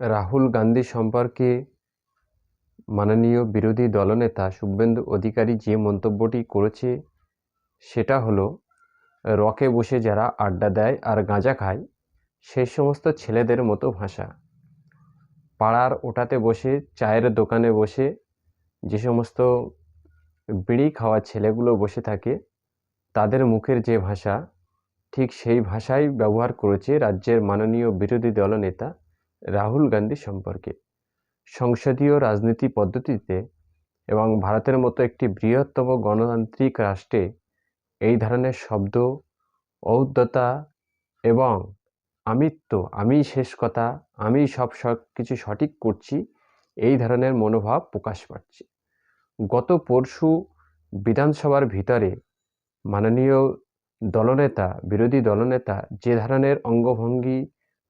রাহুল গান্ধী সম্পর্কে মাননীয় বিরোধী দলনেতা শুভেন্দু অধিকারী যে মন্তব্যটি করেছে, সেটা হলো, রকে বসে যারা আড্ডা দেয় আর গাঁজা খায় সেই সমস্ত ছেলেদের মতো ভাষা। পাড়ার ওটাতে বসে, চায়ের দোকানে বসে, যে সমস্ত বিড়ি খাওয়া ছেলেগুলো বসে থাকে, তাদের মুখের যে ভাষা, ঠিক সেই ভাষাই ব্যবহার করেছে রাজ্যের মাননীয় বিরোধী দলনেতা রাহুল গান্ধী সম্পর্কে। সংসদীয় রাজনীতি পদ্ধতিতে এবং ভারতের মতো একটি বৃহত্তম গণতান্ত্রিক রাষ্ট্রে এই ধরনের শব্দ, ঔদ্ধতা এবং আমিত্ব, আমি শেষ কথা, আমি সব সব কিছু সঠিক করছি, এই ধরনের মনোভাব প্রকাশ পাচ্ছে। গত পরশু বিধানসভার ভিতরে মাননীয় দলনেতা, বিরোধী দলনেতা যে ধরনের অঙ্গভঙ্গি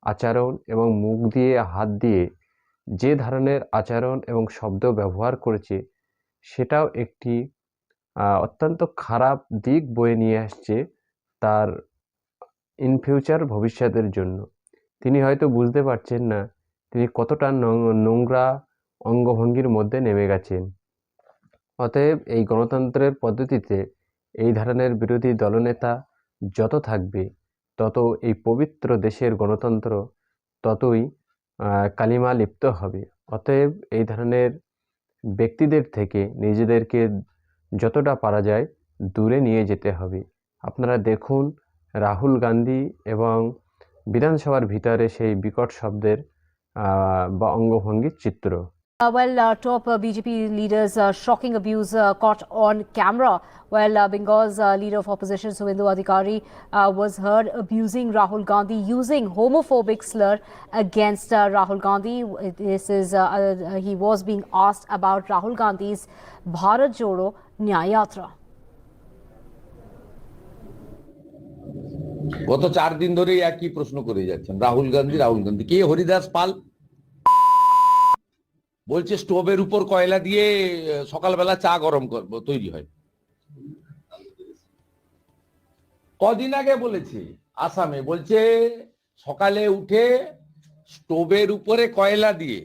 আচরণ এবং মুখ দিয়ে, হাত দিয়ে যে ধরনের আচরণ এবং শব্দ ব্যবহার করেছে, সেটাও একটি অত্যন্ত খারাপ দিক বয়ে নিয়ে আসছে তার ইন ফিউচার ভবিষ্যতের জন্য। তিনি হয়তো বুঝতে পারছেন না তিনি কতটা নোংরা অঙ্গভঙ্গির মধ্যে নেমে গেছেন। অতএব এই গণতন্ত্রের পদ্ধতিতে এই ধরনের বিরোধী দলনেতা যত থাকবে তত এই পবিত্র দেশের গণতন্ত্র ততই কালিমা লিপ্ত হবে। অতএব এই ধরনের ব্যক্তিদের থেকে নিজেদেরকে যতটা পারা যায় দূরে নিয়ে যেতে হবে। আপনারা দেখুন, রাহুল গান্ধী এবং বিধানসভার ভিতরে সেই বিকট শব্দের বা অঙ্গভঙ্গির চিত্র। Uh, well, uh, top uh, BJP leaders' uh, shocking abuse uh, caught on camera. While uh, Bengal's uh, leader of opposition, Suvendu Adhikari, uh, was heard abusing Rahul Gandhi using homophobic slur against uh, Rahul Gandhi. This is uh, uh, he was being asked about Rahul Gandhi's Bharat Jodo Nyaya Yatra. গত চার দিন ধরে একই প্রশ্ন করে যাচ্ছেন রাহুল গান্ধী রাহুল গান্ধী কে হরিদাস পাল বলছে স্টোভের উপর কয়লা দিয়ে সকালবেলা চা গরম করব তৈরি হয়। কদিন আগে বলেছে, আসামে, বলছে সকালে উঠে স্টোভের উপরে কয়লা দিয়ে